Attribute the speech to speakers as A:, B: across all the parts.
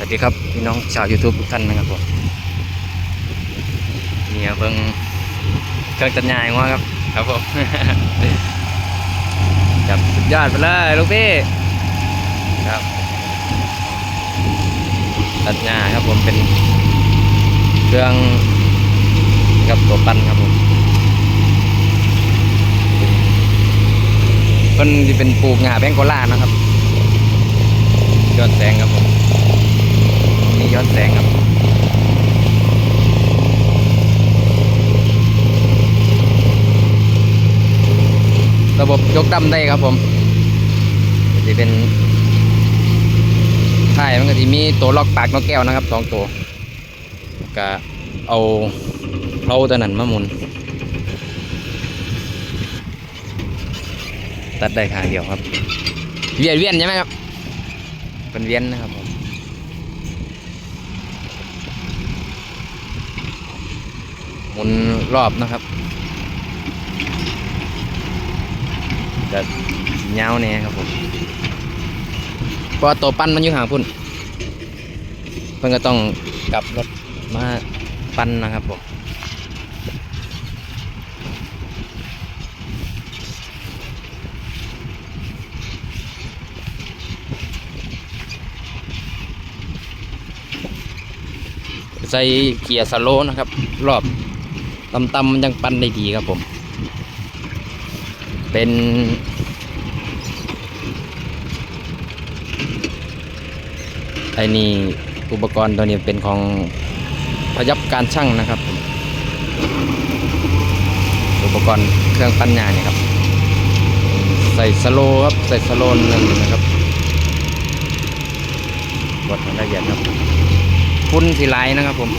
A: สวัสดีครับ พี่น้องชาว YouTube ทุกท่านนะครับผมเนี่ยเบิ่งเครื่องตัดหญ้าของว่าครับ ครับผมจับสุดยอดไปเลยลูกพี่ครับ ตัดหญ้าครับผมเป็นเครื่องกับตัวปั้นครับผมเพิ่นที่เป็นปลูกหญ้าแบงโกลานะครับยอดแสงครับผมย้อนแสงครับ ระ บยกดำได้ครับผมจะเป็นท้ายมันก็จะมีตัวล็อกปากนกแก้วนะครับสองตัวก็เอาเราตัวนั้นมามุนตัดได้ข้างเดียวครับ เวียนเวียนใช่ไหมครับเป็นเวียนนะครับผมหมุนรอบนะครับ จะเงาวเนี่ยครับผมเพราะตัวปั้นมันอยู่ห่างพุ่นเพิ่นก็ต้องกลับรถมาปั้นนะครับผมใส่เกียร์สโลว์นะครับ รอบตำๆมันยังปั้นได้ดีครับผม เป็น ไอ้นี่อุปกรณ์ตัวนี้เป็นของพยับการช่างนะครับ อุปกรณ์เครื่องปั้นยาเนี่ยครับ ใส่สโลครับ ใส่สโลว์หนึ่งนะครับกดให้ละเอียดครับพุ่นสีไหลนะครับผม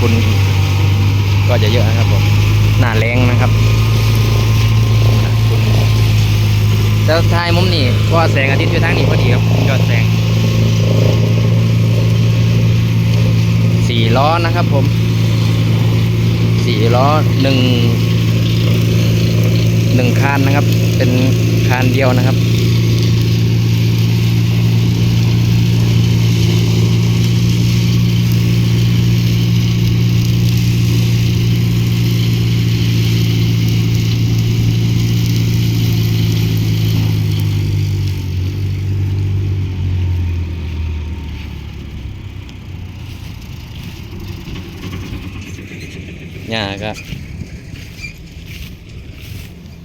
A: คุณ ก็จะเยอะนะครับผมหน้าแรงนะครับแล้วท้ายมุมนี้เพราะแสงอาทิตย์อยู่ทางนี้พอดีครับยอดแสงสี่ล้อนะครับผมสี่ล้อหนึ่งหนึ่งคานนะครับ เป็นคานเดียวนะครับ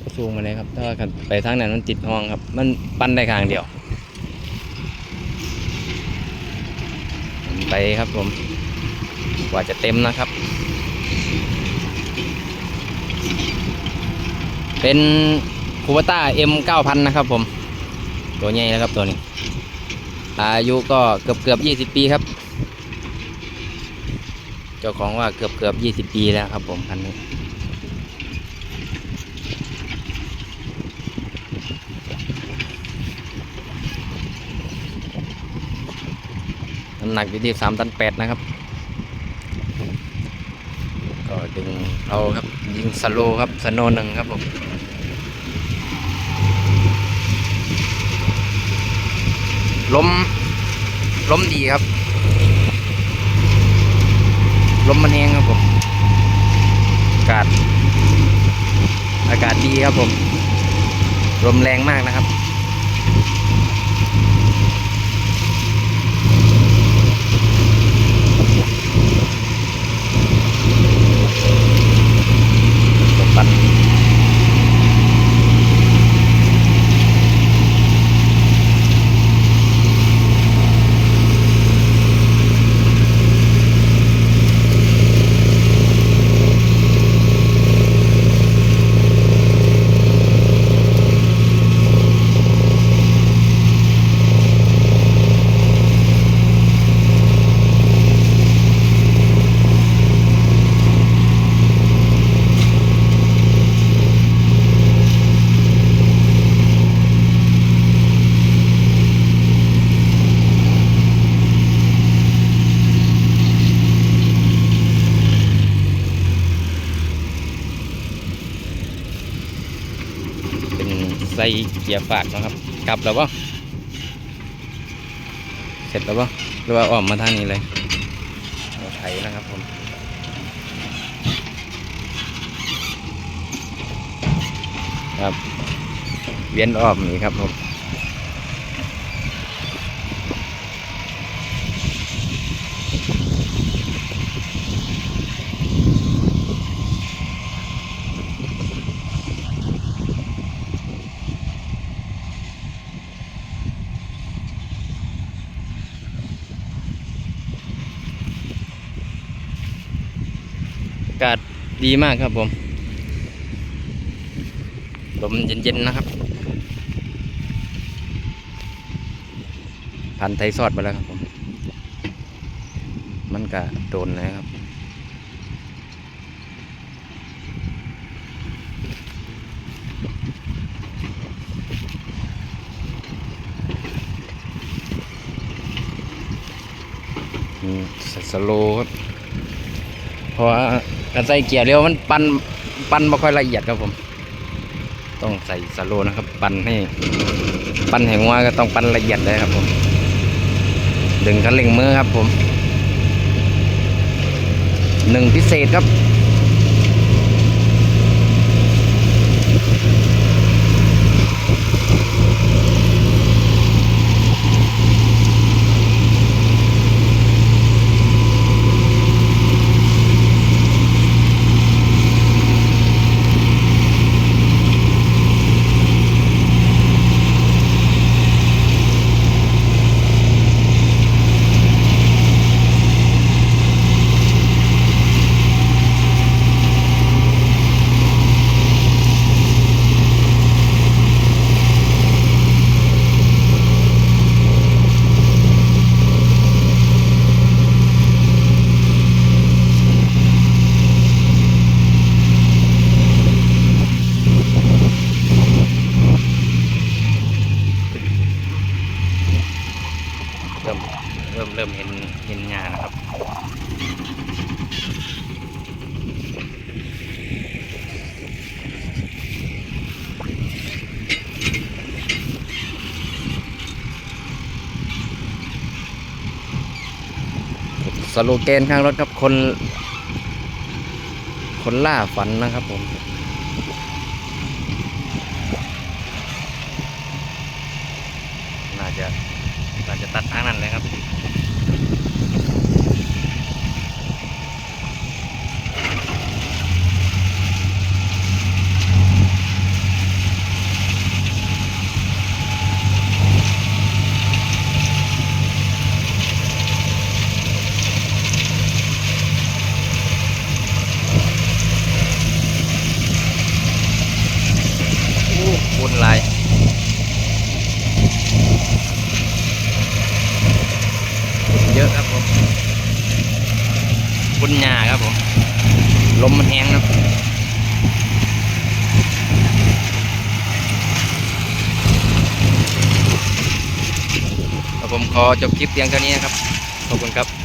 A: ก็สูงมาเลยครับถ้าไปทางนั้นมันติดห้องครับ มันปั้นได้ข้างเดียว ไปครับผม กว่าจะเต็มนะครับ เป็นคูเปต้า M 9000นะครับผม ตัวใหญ่แล้วครับตัวนี้ อายุก็เกือบเกือบ20ปีครับ เจ้าของว่าเกือบเกือบยี่สิบปีแล้วครับผมคันนี้น้ำหนักอยู่ที่สามตันแปดนะครับ ก็ดึงเอาครับยิงสโลครับสโนหนึ่งครับผมล้มล้มดีครับ ลมมันแรงครับผมอากาศอากาศดีครับผม ลมแรงมากนะครับ ปั่นเป็นไส้เกียร์ฝากนะครับ กลับแล้วปะเสร็จแล้วปะหรือว่าออกมาทางนี้เลยเอาไถนะครับผมครับเวียนออกนี่ครับผมากาศดีมากครับผมลมเย็นๆนะครับ พันไทยซอดไปแล้วครับผม มันก็โดนเลยครับอืมสโลครับเพราะว่า การใส่เกียร์เร็วมันปันปันไม่ค่อยละเอียดครับผม ต้องใส่สโลนะครับ ปันให้ปันแห่งว่าก็ต้องปันละเอียดเลยครับผม ดึงคันเร่งมือครับผมหนึ่งพิเศษครับ เริ่มเริ่มเห็นเห็นงานนะครับ สโลแกนข้างรถครับคน คนล่าฝันนะครับผมน่าจะน่าจะตัดทางนั้นเลยครับ โอ้บุญหลาย เยอะครับผม นหญ้าครับผมลมมันแห้งครับผมขอจบคลิปเพียงเท่านี้นะครับ ขอบคุณครับ